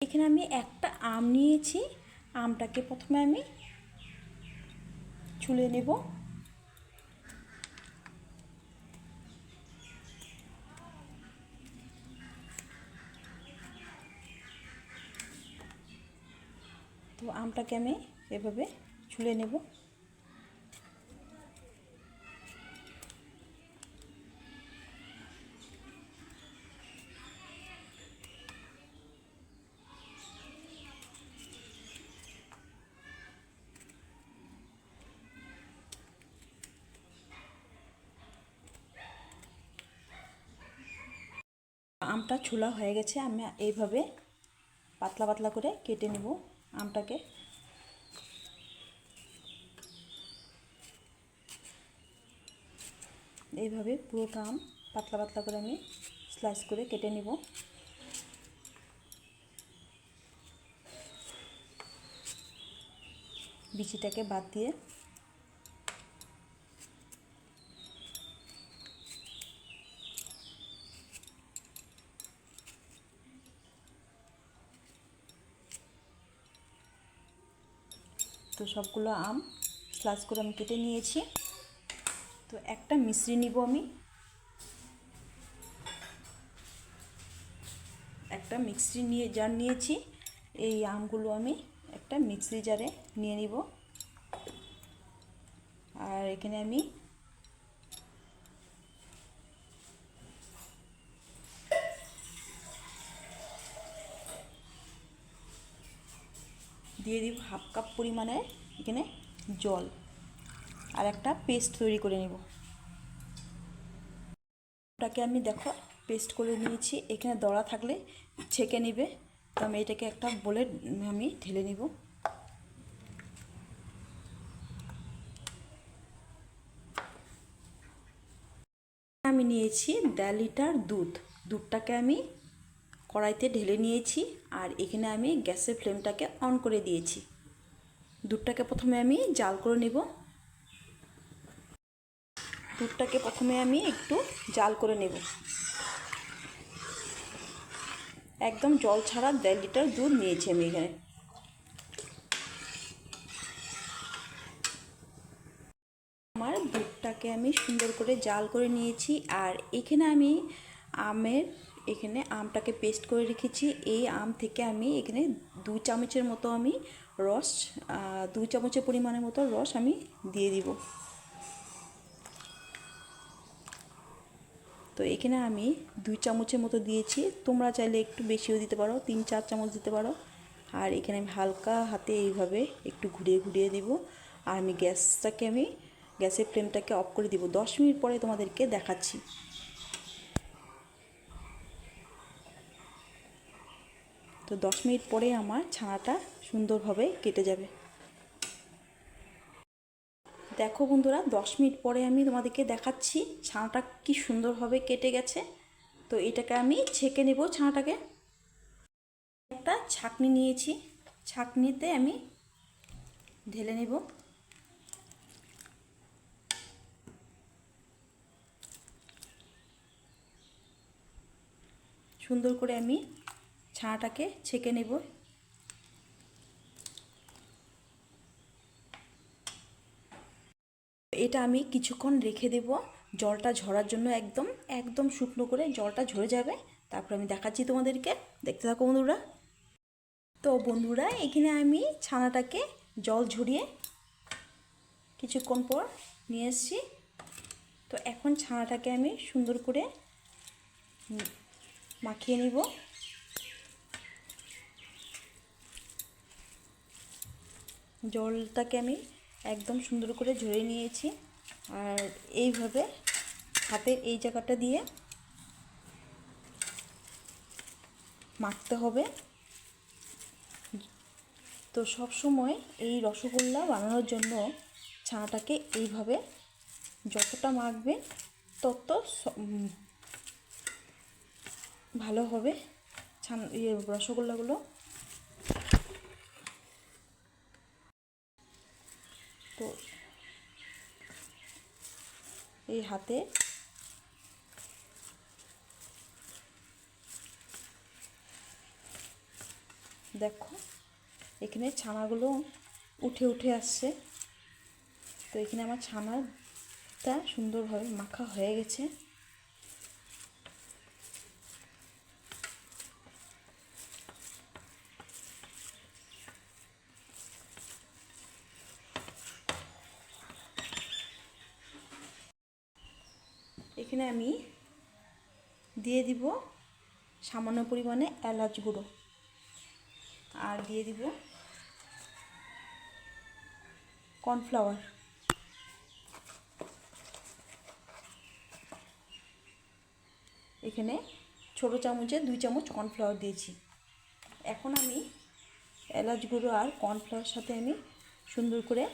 এখানে আমি একটা আম নিয়েছি। আমটাকে প্রথমে আমি ছুলে নেব। তো আমটাকে আমি এভাবে ছুলে নেব। আমটা ছোলা হয়ে গেছে, আমি এইভাবে পাতলা পাতলা করে কেটে নেব আমটাকে। এইভাবে পুরোটা আম পাতলা পাতলা করে আমি স্লাইস করে কেটে নেব। বিচিটাকে বাদ দিয়ে তো সবগুলো আম স্লাস করে আমি কেটে নিয়েছি। তো একটা মিশ্রি নিব আমি। একটা মিক্সি নিয়ে জার নিয়েছি। এই আমগুলো আমি একটা মিক্সি জারে নিয়ে নিব। আর এখানে আমি দিয়ে দিব হাফ কাপ পরিমাণে এখানে জল। আর একটা পেস্ট তৈরি করে নেব। ওটাকে আমি দেখো, পেস্ট করে নিয়েছি। এখানে দড়া থাকলে ছেঁকে নেবে। তো আমি এটাকে একটা বলে আমি ঢেলে নিব। আমি নিয়েছি দেড় লিটার দুধ। দুধটাকে আমি কড়াইতে ঢেলে নিয়েছি আর এখানে আমি গ্যাসের ফ্লেমটাকে অন করে দিয়েছি। দুধটাকে প্রথমে আমি জাল করে নেব। দুধটাকে প্রথমে আমি একটু জাল করে নেব। একদম জল ছাড়া দেড় লিটার দুধ নিয়েছি আমি এখানে। আমার দুধটাকে আমি সুন্দর করে জাল করে নিয়েছি আর এখানে আমি আমের এখানে আমটাকে পেস্ট করে রেখেছি। এই আম থেকে আমি এখানে দুই চামচের মতো আমি রস দুই চামচের পরিমাণের মতো রস আমি দিয়ে দিব। তো এখানে আমি দুই চামচের মতো দিয়েছি। তোমরা চাইলে একটু বেশিও দিতে পারো, তিন চার চামচ দিতে পারো। আর এখানে আমি হালকা হাতে এইভাবে একটু ঘুরিয়ে ঘুরিয়ে দিব। আর আমি গ্যাসটাকে আমি, গ্যাসের ফ্লেমটাকে অফ করে দিব। দশ মিনিট পরে তোমাদেরকে দেখাচ্ছি। তো দশ মিনিট পরে আমার ছানাটা সুন্দরভাবে কেটে যাবে। দেখো বন্ধুরা, দশ মিনিট পরে আমি তোমাদেরকে দেখাচ্ছি ছানাটা কি সুন্দরভাবে কেটে গেছে। তো এটাকে আমি ছেঁকে নেব ছানাটাকে। একটা ছাকনি নিয়েছি, ছাকনিতে আমি ঢেলে নেব। সুন্দর করে আমি ছানাটাকে ছেঁকে নেব। এটা আমি কিছুক্ষণ রেখে দেব। জলটা ঝরার জন্য একদম একদম শুকনো করে জলটা ঝরে যাবে। তারপর আমি দেখাচ্ছি তোমাদেরকে। দেখতে থাকো বন্ধুরা। তো বন্ধুরা, এখানে আমি ছানাটাকে জল ঝরিয়ে কিছুক্ষণ পর নিয়ে এসছি। তো এখন ছানাটাকে আমি সুন্দর করে মাখিয়ে নিব। জলটাকে আমি একদম সুন্দর করে ঝরে নিয়েছি। আর এইভাবে হাতের এই জায়গাটা দিয়ে মাখতে হবে। তো সব সময় এই রসগোল্লা বানানোর জন্য ছানাটাকে এইভাবে যতটা মাখবে তত ভালো হবে। ছান ইয়ে রসগোল্লাগুলো তো এই হাতে। দেখো, এখানে ছানাগুলো উঠে উঠে আসছে। তো এখানে আমার ছানাটা সুন্দরভাবে মাখা হয়ে গেছে। এখানে আমি দিয়ে দিব সামান্য পরিমাণে এলাচ গুঁড়ো। আর দিয়ে দিব কর্নফ্লাওয়ার। এখানে ছোটো চামচে দুই চামচ কর্নফ্লাওয়ার দিয়েছি। এখন আমি এলাচ গুঁড়ো আর কর্নফ্লাওয়ার সাথে আমি সুন্দর করে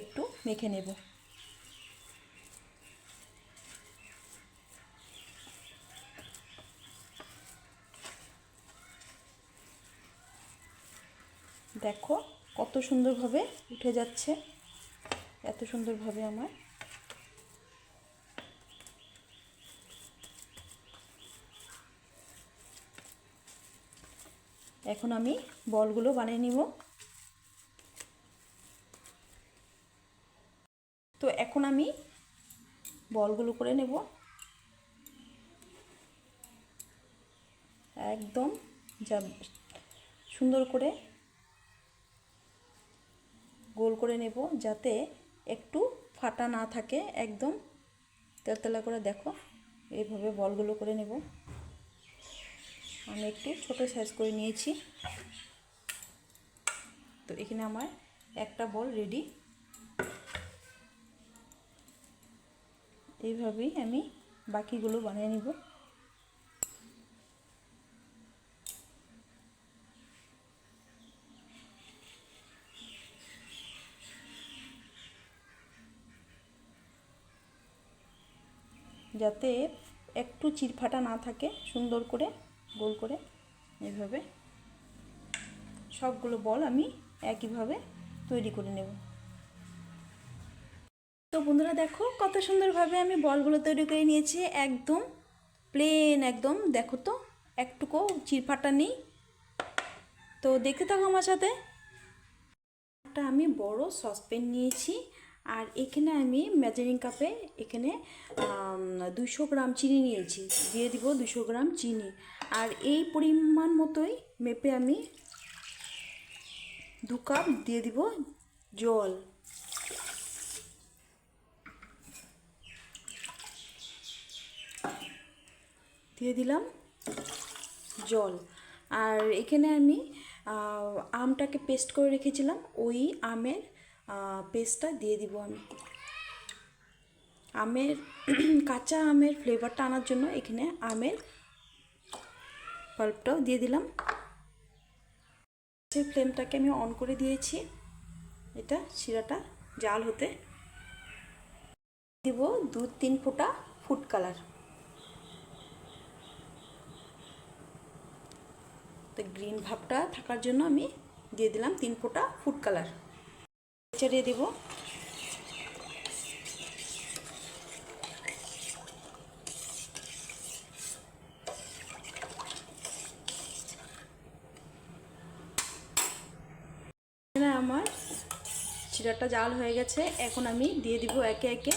একটু মেখে নেব। দেখো কত সুন্দরভাবে উঠে যাচ্ছে, এত সুন্দরভাবে আমার। এখন আমি বলগুলো বানিয়ে নিব। তো এখন আমি বলগুলো করে নেব। একদম যা সুন্দর করে গোল করে নেব যাতে একটু ফাটা না থাকে একদম। তেলতেলা করে দেখো, এইভাবে বলগুলো করে নেব। আমি একটু ছোট সাইজ করে নিয়েছি। তো এখানে আমার একটা বল রেডি এইভাবেই আমি বাকিগুলো বানিয়ে নিব। যাতে একটু চিরফাটা না থাকে, সুন্দর করে, গোল করে, এভাবে। সবগুলো বল আমি একইভাবে তৈরি করে নেব। তো বন্ধুরা দেখো, কত সুন্দরভাবে আমি বলগুলো তৈরি করে নিয়েছি, একদম প্লেন একদম, দেখো তো, একটুকু চিরফাটা নেই। তো দেখতে থাকো আমার সাথে। একটা আমি বড় সসপ্যান নিয়েছি আর এখানে আমি মেজারিং কাপে এখানে দুশো গ্রাম চিনি নিয়েছি। দিয়ে দিব দুশো গ্রাম চিনি। আর এই পরিমাণ মতোই মেপে আমি দু কাপ দিয়ে দিব জল। দিয়ে দিলাম জল। আর এখানে আমি আমটাকে পেস্ট করে রেখেছিলাম ওই আমের পেস্টটা দিয়ে দিব আমি। আমের, কাঁচা আমের ফ্লেভারটা আনার জন্য এখানে আমের পাল্পটাও দিয়ে দিলাম। সেই ফ্লেমটাকে আমি অন করে দিয়েছি। এটা শিরাটা জাল হতে। দিব দু তিন ফোঁটা ফুড কালার তো গ্রিন ভাবটা থাকার জন্য আমি দিয়ে দিলাম তিন ফোঁটা ফুড কালার চাড়িয়ে দেব। আমার চিরাটা জাল হয়ে গেছে। এখন আমি দিয়ে দিব একে একে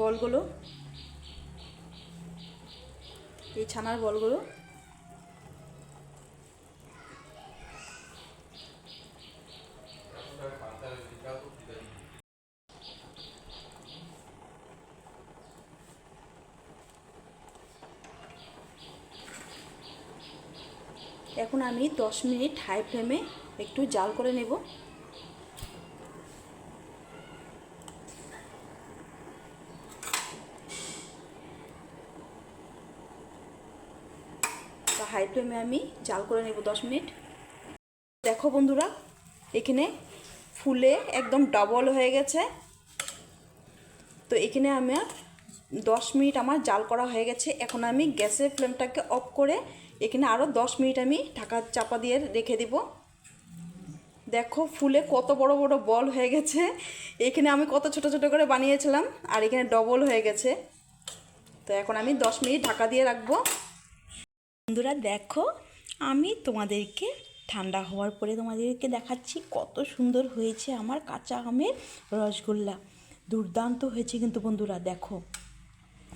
বলগুলো। এই ছানার বলগুলো। এখন আমি দশ মিনিট হাই ফ্লেমে একটু জাল করে নেব। হাই ফ্লেমে আমি জাল করে নেব দশ মিনিট। দেখো বন্ধুরা, এখানে ফুলে একদম ডবল হয়ে গেছে। তো এখানে আমার দশ মিনিট আমার জাল করা হয়ে গেছে। এখন আমি গ্যাসের ফ্লেমটাকে অফ করে এখানে আরও দশ মিনিট আমি ঢাকা চাপা দিয়ে রেখে দিব। দেখো ফুলে কত বড় বড় বল হয়ে গেছে। এখানে আমি কত ছোট ছোট করে বানিয়েছিলাম আর এখানে ডবল হয়ে গেছে। তো এখন আমি দশ মিনিট ঢাকা দিয়ে রাখব। বন্ধুরা দেখো, আমি তোমাদেরকে ঠান্ডা হওয়ার পরে তোমাদেরকে দেখাচ্ছি কত সুন্দর হয়েছে আমার কাঁচা আমের রসগোল্লা। দুর্দান্ত হয়েছে কিন্তু বন্ধুরা দেখো।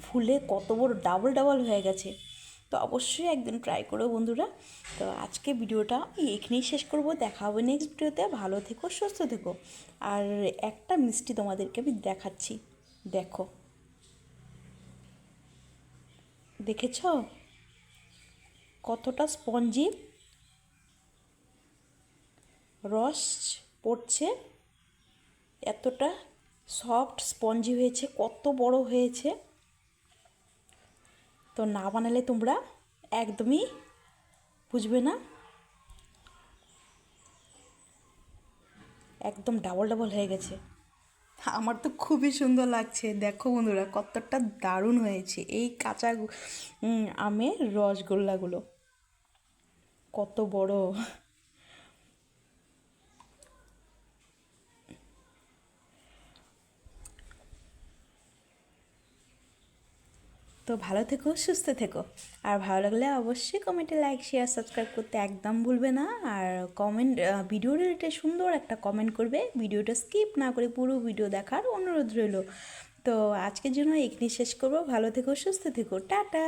ফুলে কত বড় ডাবল ডাবল হয়ে গেছে। তো অবশ্যই একদিন ট্রাই করো বন্ধুরা। তো আজকে ভিডিওটা এখানেই শেষ করব। দেখা হবে নেক্সট ভিডিওতে। ভালো থেকো, সুস্থ থেকো। আর একটা মিষ্টি তোমাদেরকে আমি দেখাচ্ছি। দেখো। দেখেছ? কতটা স্পঞ্জি রস পড়ছে। এতটা সফট স্পঞ্জি হয়েছে, কত বড় হয়েছে। তো না বানালে তোমরা একদমই বুঝবে না। একদম ডাবল ডাবল হয়ে গেছে। আমার তো খুবই সুন্দর লাগছে। দেখো বন্ধুরা, কতটা দারুণ হয়েছে। এই কাঁচা আমের রসগোল্লাগুলো। কত বড়। তো ভালো থেকো, সুস্থ থেকো। আর ভালো লাগলে অবশ্যই কমেন্টে লাইক শেয়ার সাবস্ক্রাইব করতে একদম ভুলবে না। আর কমেন্ট ভিডিও রিলেটেড সুন্দর একটা কমেন্ট করবে। ভিডিওটা স্কিপ না করে পুরো ভিডিও দেখার অনুরোধ রইল। তো আজকের জন্য এখানে শেষ করব। ভালো থেকো, সুস্থ থেকো। টাটা!